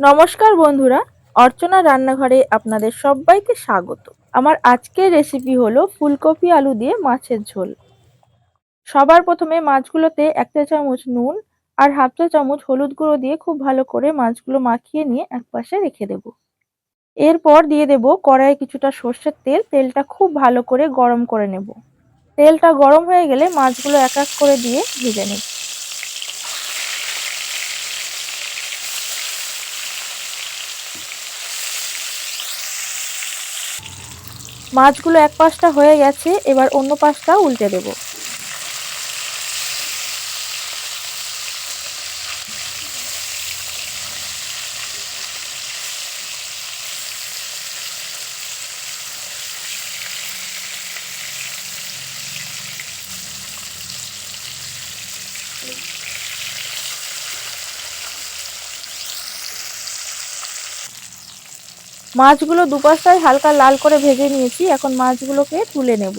নমস্কার বন্ধুরা, অর্চনা রান্নাঘরে আপনাদের সবাইকে স্বাগত। আমার আজকের রেসিপি হলো ফুলকপি আলু দিয়ে মাছের ঝোল। সবার প্রথমে মাছগুলোতে এক চা চামচ নুন আর হাফ চা চামচ হলুদ গুঁড়ো দিয়ে খুব ভালো করে মাছগুলো মাখিয়ে নিয়ে একপাশে রেখে দেব। এরপর দিয়ে দেব কড়াইয়ে কিছুটা সর্ষের তেল, তেলটা খুব ভালো করে গরম করে নেব। তেলটা গরম হয়ে গেলে মাছগুলো এক এক করে দিয়ে ভেজে নেব। মাছগুলো এক পাশটা হয়ে গেছে এবার অন্য পাশটা উল্টে দেব। মাছগুলো দুপাশটায় হালকা লাল করে ভেজে নিয়েছি। এখন মাছগুলোকে তুলে নেব।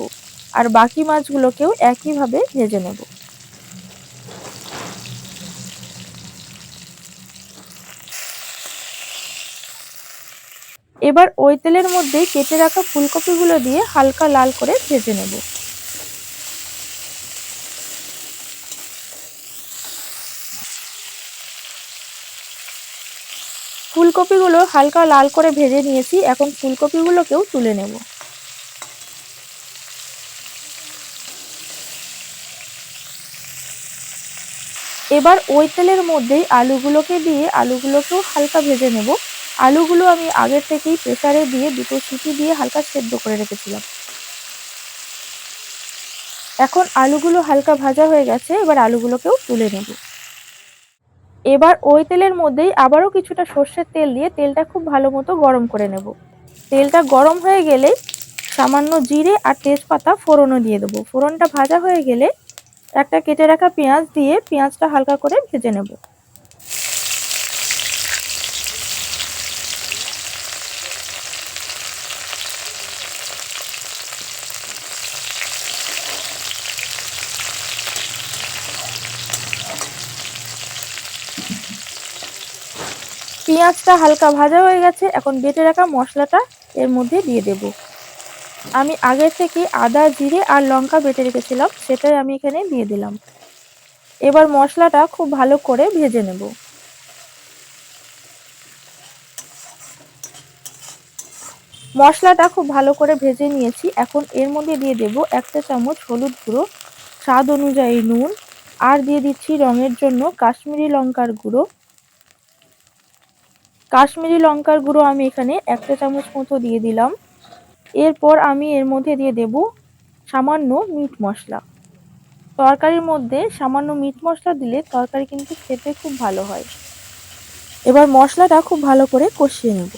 আর বাকি মাছগুলোকেও একইভাবে ভেজে নেব। এবার ওই তেলের মধ্যে কেটে রাখা ফুলকপিগুলো দিয়ে হালকা লাল করে ভেজে নেব। ফুলকপিগুলো হালকা লাল করে ভেজে নিয়েছি। এখন ফুলকপিগুলোকেও তুলে নেব। এবার ওই তেলের মধ্যেই আলুগুলোকে দিয়ে আলুগুলোকেও হালকা ভেজে নেব। আলুগুলো আমি আগের থেকেই প্রেসারে দিয়ে দুটো সিটি দিয়ে হালকা সেদ্ধ করে রেখেছিলাম। এখন আলুগুলো হালকা ভাজা হয়ে গেছে, এবার আলুগুলোকেও তুলে নেব। এবার ওই তেলের মধ্যেই আবারও কিছুটা সর্ষের তেল দিয়ে তেলটা খুব ভালো মতো গরম করে নেব। তেলটা গরম হয়ে গেলেই সামান্য জিরে আর তেজপাতা ফোড়নও দিয়ে দেবো। ফোড়নটা ভাজা হয়ে গেলে একটা কেটে রাখা পেঁয়াজ দিয়ে পেঁয়াজটা হালকা করে ভেজে নেব। পেঁয়াজটা হালকা ভাজা হয়ে গেছে, এখন বেটে রাখা মশলাটা এর মধ্যে দিয়ে দেব। আমি আগে থেকে আদা, জিরে আর লঙ্কা বেটে রেখেছিলাম, সেটাই আমি এখানে দিয়ে দিলাম। এবার মশলাটা খুব ভালো করে ভেজে নেব। মশলাটা খুব ভালো করে ভেজে নিয়েছি, এখন এর মধ্যে দিয়ে দেব একটা চামচ হলুদ গুঁড়ো, স্বাদ অনুযায়ী নুন, আর দিয়ে দিচ্ছি রঙের জন্য কাশ্মীরি লঙ্কার গুঁড়ো কাশ্মীরি লঙ্কার গুঁড়ো আমি এখানে একটা চামচ মতো দিয়ে দিলাম। এরপর আমি এর মধ্যে দিয়ে দেব সামান্য মিট মশলা। তরকারির মধ্যে সামান্য মিট মশলা দিলে তরকারি কিন্তু খেতে খুব ভালো হয়। এবার মশলাটা খুব ভালো করে কষিয়ে নেব।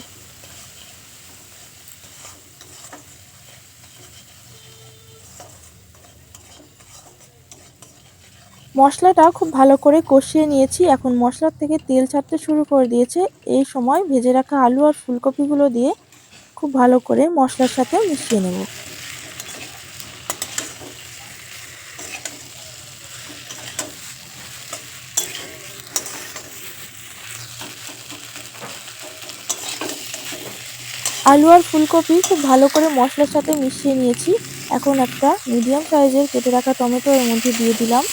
মশলাটা খুব ভালো করে কষিয়ে নিয়েছি। এখন মশলার থেকে তেল ছাড়তে শুরু করে দিয়েছে। এই সময় ভেজে রাখা আলু আর ফুলকপিগুলো দিয়ে খুব ভালো করে মশলার সাথে মিশিয়ে নেব। আলু আর ফুলকপি খুব ভালো করে মশলার সাথে মিশিয়ে নিয়েছি। এখন একটা মিডিয়াম সাইজের কেটে রাখা টমেটো এর মধ্যে দিয়ে দিলাম।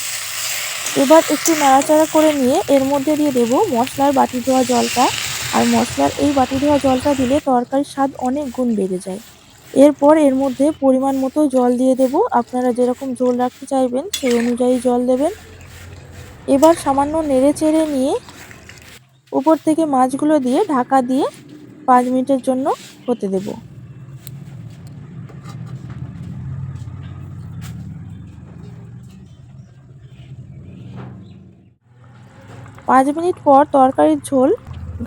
এবার একটু নাড়াচাড়া করে নিয়ে এর মধ্যে দিয়ে দেবো মশলার বাটি ধোয়া জলটা। আর মশলার এই বাটি ধোয়া জলটা দিলে তরকারির স্বাদ অনেক গুণ বেড়ে যায়। এরপর এর মধ্যে পরিমাণ মতো জল দিয়ে দেব। আপনারা যেরকম ঝোল রাখতে চাইবেন, সেই অনুযায়ী জল দেবেন। এবার সামান্য নেড়ে চেড়ে নিয়ে উপর থেকে মাছগুলো দিয়ে ঢাকা দিয়ে পাঁচ মিনিটের জন্য হতে দেবো। পাঁচ মিনিট পর তরকারির ঝোল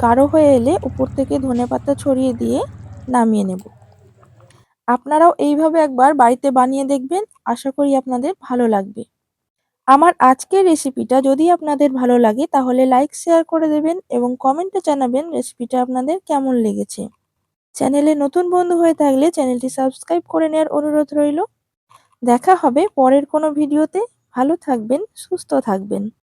গাঢ় হয়ে এলে উপর থেকে ধনে পাতা ছড়িয়ে দিয়ে নামিয়ে নেব। আপনারাও এইভাবে একবার বাড়িতে বানিয়ে দেখবেন, আশা করি আপনাদের ভালো লাগবে। আমার আজকের রেসিপিটা যদি আপনাদের ভালো লাগে, তাহলে লাইক, শেয়ার করে দেবেন এবং কমেন্টে জানাবেন রেসিপিটা আপনাদের কেমন লেগেছে। চ্যানেলে নতুন বন্ধু হয়ে থাকলে চ্যানেলটি সাবস্ক্রাইব করে নেওয়ার অনুরোধ রইল। দেখা হবে পরের কোনো ভিডিওতে। ভালো থাকবেন, সুস্থ থাকবেন।